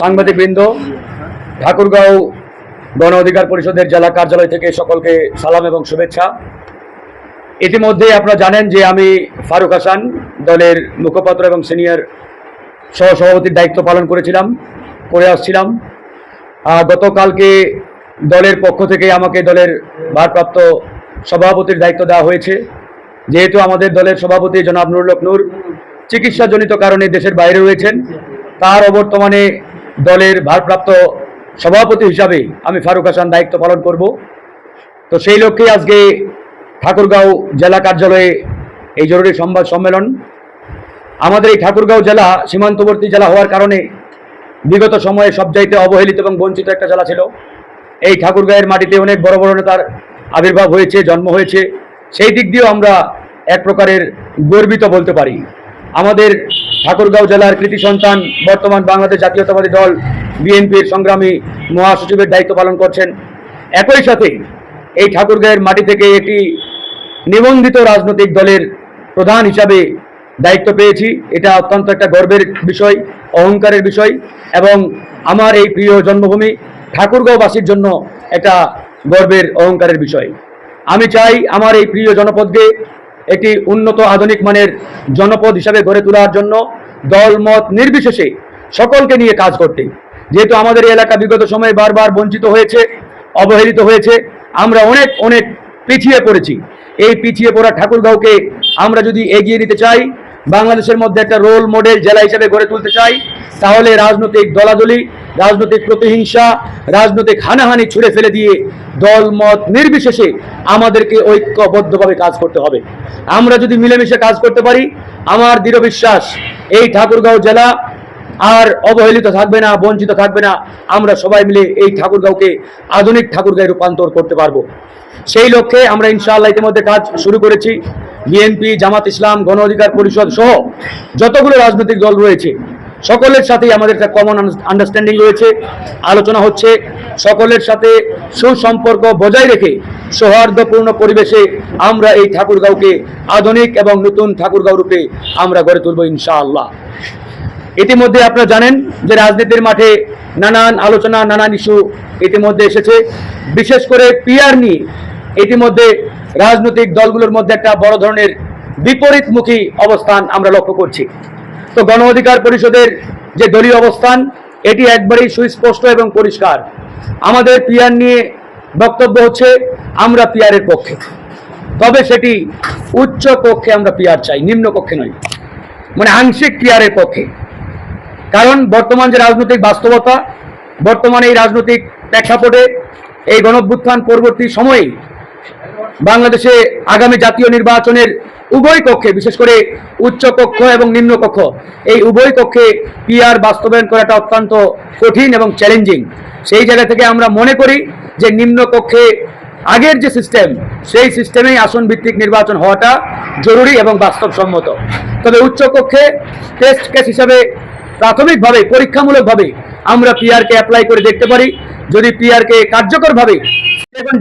সাংবাদিক বৃন্দ ঠাকুরগাঁও গণ অধিকার পরিষদের জেলা কার্যালয় থেকে সকলকে সালাম এবং শুভেচ্ছা। ইতিমধ্যে আপনারা জানেন যে আমি ফারুক হাসান দলের মুখপাত্র এবং সিনিয়র সহসভাপতির দায়িত্ব পালন করেছিলাম, করে আসছিলাম। গতকালকে দলের পক্ষ থেকে আমাকে দলের ভারপ্রাপ্ত সভাপতির দায়িত্ব দেওয়া হয়েছে। যেহেতু আমাদের দলের সভাপতি জনাব নুরুল নূর চিকিৎসাজনিত কারণে দেশের বাইরে রয়েছেন তার অবর্তমানে দলের ভারপ্রাপ্ত সভাপতি হিসাবে আমি ফারুক হাসান দায়িত্ব পালন করব। তো সেই লক্ষ্যে আজকে ঠাকুরগাঁও জেলা কার্যালয়ে এই জরুরি সংবাদ সম্মেলন। আমাদের এই ঠাকুরগাঁও জেলা সীমান্তবর্তী জেলা হওয়ার কারণে বিগত সময়ে সবচাইতে অবহেলিত এবং বঞ্চিত একটা জেলা ছিল। এই ঠাকুরগাঁয়ের মাটিতে অনেক বড় বড় নেতার আবির্ভাব হয়েছে, জন্ম হয়েছে। সেই দিক দিয়েও আমরা এক প্রকারের গর্বিত বলতে পারি। আমাদের ঠাকুরগাঁও জেলার কৃতি সন্তান, বর্তমান বাংলাদেশ জাতীয়তাবাদী দল, বিএনপির সংগ্রামী মহাসচিবের দায়িত্ব পালন করছেন। একই সাথে এই ঠাকুরগাঁয়ের মাটি থেকে একটি নিবন্ধিত রাজনৈতিক দলের প্রধান হিসাবে দায়িত্ব পেয়েছি। এটা অত্যন্ত একটা গর্বের বিষয়, অহংকারের বিষয় এবং আমার এই প্রিয় জন্মভূমি ঠাকুরগাঁওবাসীর জন্য একটা গর্বের, অহংকারের বিষয়। আমি চাই আমার এই প্রিয় জনপদকে একটি উন্নত আধুনিক মানের জনপদ হিসাবে গড়ে তোলার জন্য দল মত নির্বিশেষে সকলকে নিয়ে কাজ করতে। যেহেতু আমাদের এলাকা বিগত সময়ে বারবার বঞ্চিত হয়েছে, অবহেলিত হয়েছে, আমরা অনেক অনেক পিছিয়ে পড়েছি। এই পিছিয়ে পড়া ঠাকুরগাঁওকে আমরা যদি এগিয়ে নিতে চাই, বাংলাদেশের মধ্যে একটা রোল মডেল জেলা হিসেবে গড়ে তুলতে চাই, তাহলে রাজনৈতিক দলাদলি রাজনৈতিক প্রতিহিংসা, রাজনৈতিক হানাহানি ছুড়ে ফেলে দিয়ে দল মত নির্বিশেষে আমাদেরকে ঐক্যবদ্ধভাবে কাজ করতে হবে। আমরা যদি মিলেমিশে কাজ করতে পারি, আমার দৃঢ় বিশ্বাস, এই ঠাকুরগাঁও জেলা আর অবহেলিত থাকবে না, বঞ্চিত থাকবে না, আমরা সবাই মিলে এই ঠাকুরগাঁওকে আধুনিক ঠাকুরগাঁয়ে রূপান্তর করতে পারব। সেই লক্ষ্যে আমরা ইনশাআল্লাহ ইতিমধ্যে কাজ শুরু করেছি। বিএনপি, জামাত ইসলাম, গণ অধিকার পরিষদ সহ যতগুলো রাজনৈতিক দল রয়েছে সকলের সাথেই আমাদের একটা কমন আন্ডারস্ট্যান্ডিং রয়েছে। আলোচনা হচ্ছে সকলের সাথে সুসম্পর্ক বজায় রেখে সৌহার্দ্যপূর্ণ পরিবেশে আমরা এই ঠাকুরগাঁওকে আধুনিক এবং নতুন ঠাকুরগাঁও রূপে আমরা গড়ে তুলব ইনশাআল্লাহ। ইতিমধ্যে আপনারা জানেন যে রাজনীতির মাঠে নানান আলোচনা, নানান ইস্যু ইতিমধ্যে এসেছে। বিশেষ করে পিআর নিয়ে ইতিমধ্যে রাজনৈতিক দলগুলোর মধ্যে একটা বড় ধরনের বিপরীতমুখী অবস্থান আমরা লক্ষ্য করছি। তো গণ অধিকার পরিষদের যে দলীয় অবস্থান, এটি একবারেই সুস্পষ্ট এবং পরিষ্কার। আমাদের পিয়ার নিয়ে বক্তব্য হচ্ছে, আমরা পিআরের পক্ষে। তবে সেটি উচ্চ কক্ষে আমরা পিআর চাই, নিম্ন কক্ষে নয় মানে আংশিক পিআরের পক্ষে। কারণ বর্তমান যে রাজনৈতিক বাস্তবতা, বর্তমানে এই রাজনৈতিক প্রেক্ষাপটে এই গণভ্যুত্থান পরবর্তী সময়ে বাংলাদেশে আগামী জাতীয় নির্বাচনের উভয় কক্ষে, বিশেষ করে উচ্চ কক্ষ এবং নিম্ন কক্ষ, এই উভয় কক্ষে পিআর বাস্তবায়ন করাটা অত্যন্ত কঠিন এবং চ্যালেঞ্জিং সেই জায়গা থেকে আমরা মনে করি যে নিম্ন কক্ষে আগের যে সিস্টেম সেই সিস্টেমেই আসন ভিত্তিক নির্বাচন হওয়াটা জরুরি এবং বাস্তবসম্মত। তবে উচ্চ কক্ষে টেস্ট কেস হিসাবে প্রাথমিকভাবে, পরীক্ষামূলকভাবে আমরা পিআরকে অ্যাপ্লাই করে দেখতে পারি। যদি পিআরকে কার্যকরভাবে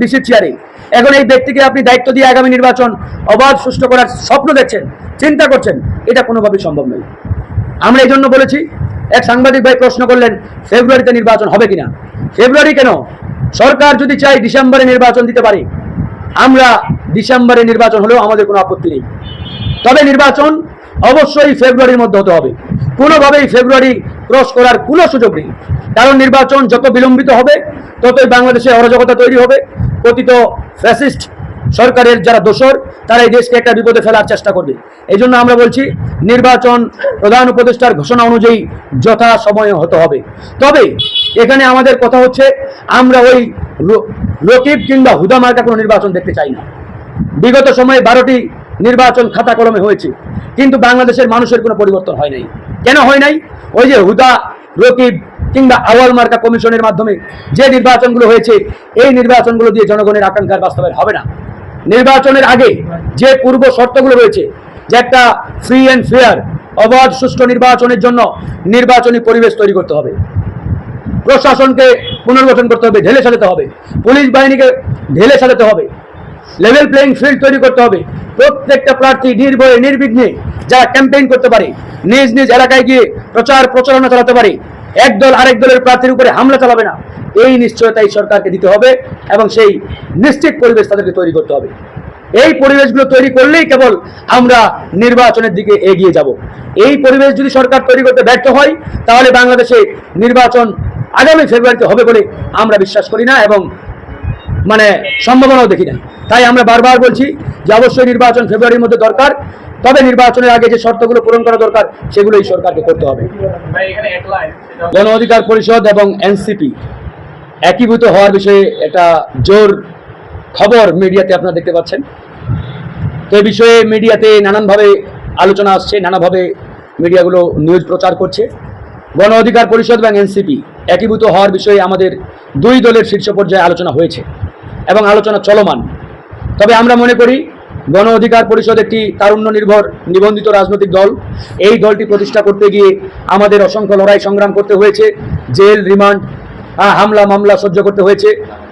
ডিসি চেয়ারে এখন এই ব্যক্তিকে আপনি দায়িত্ব দিয়ে আগামী নির্বাচন অবাধ, সুষ্ঠু করার স্বপ্ন দেখছেন, চিন্তা করছেন, এটা কোনোভাবেই সম্ভব নয়। আমরা এই জন্য বলেছি, এক সাংবাদিক ভাই প্রশ্ন করলেন, ফেব্রুয়ারিতে নির্বাচন হবে কিনা? ফেব্রুয়ারি কেন? সরকার যদি চাই ডিসেম্বরে নির্বাচন দিতে পারে, আমরা ডিসেম্বরে নির্বাচন হলেও আমাদের কোনো আপত্তি নেই। তবে নির্বাচন অবশ্যই ফেব্রুয়ারির মধ্যে হতে হবে। কোনোভাবেই ফেব্রুয়ারি ক্রস করার কোনো সুযোগ নেই। কারণ নির্বাচন যত বিলম্বিত হবে, ততই বাংলাদেশে অরাজকতা তৈরি হবে প্রতিত ফ্যাসিস্ট সরকারের যারা দোসর তারা এই দেশকে একটা বিপদে ফেলার চেষ্টা করবে। এই জন্য আমরা বলছি, নির্বাচন প্রধান উপদেষ্টার ঘোষণা অনুযায়ী যথা সময়ে হতে হবে। তবে এখানে আমাদের কথা হচ্ছে, আমরা ওই রকিব কিংবা হুদা মার্কা কোনো নির্বাচন দেখতে চাই না। বিগত সময়ে বারোটি নির্বাচন খাতা কলমে হয়েছে, কিন্তু বাংলাদেশের মানুষের কোনো পরিবর্তন হয় নাই। কেন হয় নাই? ওই যে হুদা রকিব কিংবা আওয়াল মার্কা কমিশনের মাধ্যমে যে নির্বাচনগুলো হয়েছে, এই নির্বাচনগুলো দিয়ে জনগণের আকাঙ্ক্ষার বাস্তবায়ন হবে না। নির্বাচনের আগে যে পূর্ব শর্তগুলো রয়েছে, যে একটা ফ্রি অ্যান্ড ফেয়ার অবাধ, সুষ্ঠু নির্বাচনের জন্য নির্বাচনী পরিবেশ তৈরি করতে হবে। প্রশাসনকে পুনর্গঠন করতে হবে, ঢেলে সাজাতে হবে। পুলিশ বাহিনীকে ঢেলে সাজাতে হবে। লেভেল প্লেইং ফিল্ড তৈরি করতে হবে। প্রত্যেকটা প্রার্থী নির্ভয়ে, নির্বিঘ্নে যারা ক্যাম্পেইন করতে পারে, নিজ নিজ এলাকায় গিয়ে প্রচার প্রচারণা চালাতে পারে এক দল আরেক দলের প্রার্থীর উপরে হামলা চালাবে না। এই নিশ্চয়তা এই সরকারকে দিতে হবে এবং সেই নিশ্চিত পরিবেশ তাদেরকে তৈরি করতে হবে। এই পরিবেশগুলো তৈরি করলেই কেবল আমরা নির্বাচনের দিকে এগিয়ে যাব। এই পরিবেশ যদি সরকার তৈরি করতে ব্যর্থ হয়, তাহলে বাংলাদেশে নির্বাচন আগামী ফেব্রুয়ারিতে হবে বলে আমরা বিশ্বাস করি না এবং মানে সম্ভাবনাও দেখি না তাই আমরা বারবার বলছি যে অবশ্যই নির্বাচন ফেব্রুয়ারির মধ্যে দরকার। তবে নির্বাচনের আগে যে শর্তগুলো পূরণ করা দরকার সেগুলো এই সরকারকে করতে হবে। গণ অধিকার পরিষদ এবং এনসিপি একীভূত হওয়ার বিষয়ে একটা জোর খবর মিডিয়াতে আপনারা দেখতে পাচ্ছেন। তো এই বিষয়ে মিডিয়াতে নানানভাবে আলোচনা আসছে নানাভাবে মিডিয়াগুলো নিউজ প্রচার করছে। গণ অধিকার পরিষদ এবং এনসিপি একীভূত হওয়ার বিষয়ে আমাদের দুই দলের শীর্ষ পর্যায়ে আলোচনা হয়েছে এবং আলোচনা চলমান। তবে আমরা মনে করি গণ অধিকার পরিষদ একটি তারুণ্য নির্ভর নিবন্ধিত রাজনৈতিক দল। এই দলটি প্রতিষ্ঠা করতে গিয়ে আমাদের অসংখ্য লড়াই সংগ্রাম করতে হয়েছে, জেল, রিমান্ড হামলা, মামলা সহ্য করতে হয়েছে।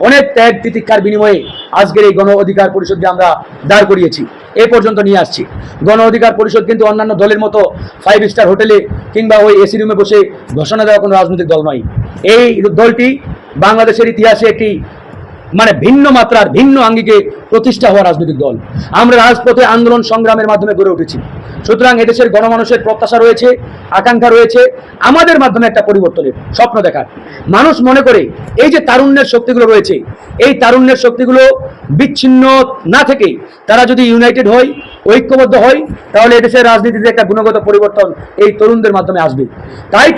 অনেক ত্যাগ তিতিক্ষার বিনিময়ে আজকের এই গণ অধিকার পরিষদকে আমরা দাঁড় করিয়েছি। এ পর্যন্ত নিয়ে আসছি। গণ অধিকার পরিষদ কিন্তু অন্যান্য দলের মতো ফাইভ স্টার হোটেলে কিংবা ওই এসি রুমে বসে ঘোষণা দেওয়া কোনো রাজনৈতিক দল নয়। এই দলটি বাংলাদেশের ইতিহাসে একটি মানে ভিন্ন মাত্রার, ভিন্ন আঙ্গিকে প্রতিষ্ঠা হওয়া রাজনৈতিক দল। আমরা রাজপথে আন্দোলন সংগ্রামের মাধ্যমে গড়ে উঠেছি। সুতরাং এদেশের গণমানুষের প্রত্যাশা রয়েছে, আকাঙ্ক্ষা রয়েছে, আমাদের মাধ্যমে একটা পরিবর্তনের স্বপ্ন দেখার। মানুষ মনে করে, এই যে তারুণ্যের শক্তিগুলো রয়েছে, এই তারুণ্যের শক্তিগুলো বিচ্ছিন্ন না থেকে তারা যদি ইউনাইটেড হয়, ঐক্যবদ্ধ হয়, তাহলে এদেশের রাজনীতিতে একটা গুণগত পরিবর্তন এই তরুণদের মাধ্যমে আসবে। তাই